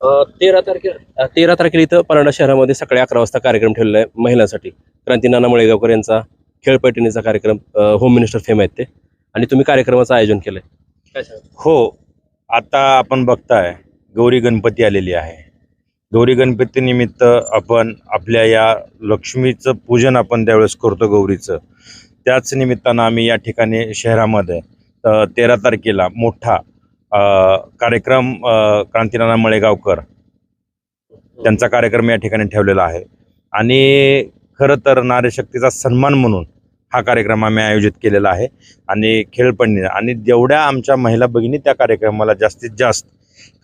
तेरा तारखेला तेरा तारखेला इथं परांडा शहरामध्ये सकाळी अकरा वाजता कार्यक्रम ठेवलेला आहे महिलांसाठी. क्रांती नाना मळेगावकर यांचा खेळपैठणीचा कार्यक्रम होम मिनिस्टर फेम आहेत ते. आणि तुम्ही कार्यक्रमाचं आयोजन केलंय. हो आता आपण बघताय गौरी गणपती आलेली आहे. गौरी गणपती निमित्त आपण आपल्या या लक्ष्मीचं पूजन आपण त्यावेळेस करतो गौरीचं. त्याच निमित्तानं आम्ही या ठिकाणी शहरामध्ये तेरा तारखेला मोठा कार्यक्रम क्रांतीनाना मळेगावकर त्यांचा कार्यक्रम या ठिकाणी ठेवलेला आहे. आणि खरं तर नारीशक्तीचा सन्मान म्हणून हा कार्यक्रम आम्ही आयोजित केलेला आहे. आणि खेळपणी आणि जेवढ्या आमच्या महिला भगिनी त्या कार्यक्रमाला जास्तीत जास्त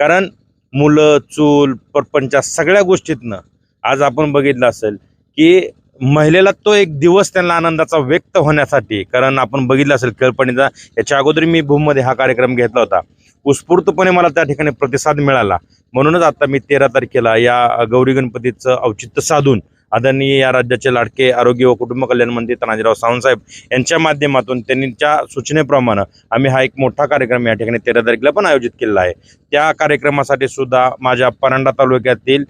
कारण मुलं चूल परपंचा सगळ्या गोष्टीतनं आज आपण बघितलं असेल की महिलेला तो एक दिवस त्यांना आनंदाचा व्यक्त होण्यासाठी कारण आपण बघितलं असेल खेळपणीचा याच्या अगोदर मी भूममध्ये हा कार्यक्रम घेतला होता. उत्स्फूर्तपणे मला त्या ठिकाणी प्रतिसाद मिळाला. म्हणूनच आता मी तेरा तारखेला या गौरी गणपतीचं औचित्य साधून आदरणीय या राज्याचे लाडके आरोग्य व कुटुंब कल्याण मंत्री तानाजीराव सावंतसाहेब यांच्या माध्यमातून त्यांच्या सूचनेप्रमाणे आम्ही हा एक मोठा कार्यक्रम या ठिकाणी तेरा तारखेला पण आयोजित केलेला आहे. त्या कार्यक्रमासाठी सुद्धा माझ्या परांडा तालुक्यातील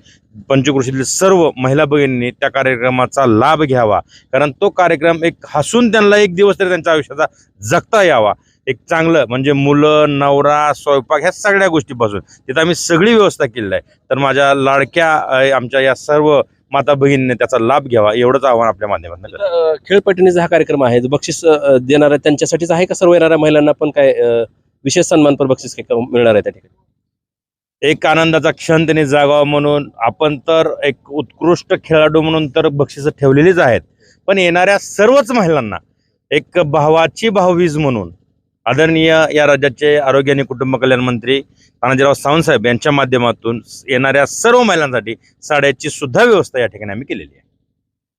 पंचकृषीतील सर्व महिला भगिनींनी त्या कार्यक्रमाचा लाभ घ्यावा. कारण तो कार्यक्रम एक हसून त्यांना एक दिवस तरी त्यांच्या आयुष्याचा जगता यावा. एक चांगलं म्हणजे मुलं नवरा स्वयंपाक ह्या सगळ्या गोष्टीपासून. तिथं आम्ही सगळी व्यवस्था केलेली आहे. तर माझ्या लाडक्या आमच्या या सर्व माता भगिनीने त्याचा लाभ घ्यावा एवढंच आव्हान आपल्या माध्यमातून करतो. अ, खेळ पैठणीचा हा कार्यक्रम आहे. जो बक्षीस देणार आहे त्यांच्यासाठीच आहे का? सर्व येणाऱ्या महिलांना पण काय विशेष सन्मानपर बक्षीस मिळणार आहे त्या ठिकाणी? एक आनंदाचा क्षण त्यांनी जागावा म्हणून आपण तर एक उत्कृष्ट खेळाडू म्हणून तर बक्षिसं ठेवलेलीच आहेत. पण येणाऱ्या सर्वच महिलांना एक भावाची भाववीज म्हणून आदरणीय या राज्याचे आरोग्य आणि कुटुंब कल्याण मंत्री तानाजीराव सावंतसाहेब यांच्या माध्यमातून येणाऱ्या सर्व महिलांसाठी साड्याची सुद्धा व्यवस्था या ठिकाणी आम्ही केलेली आहे.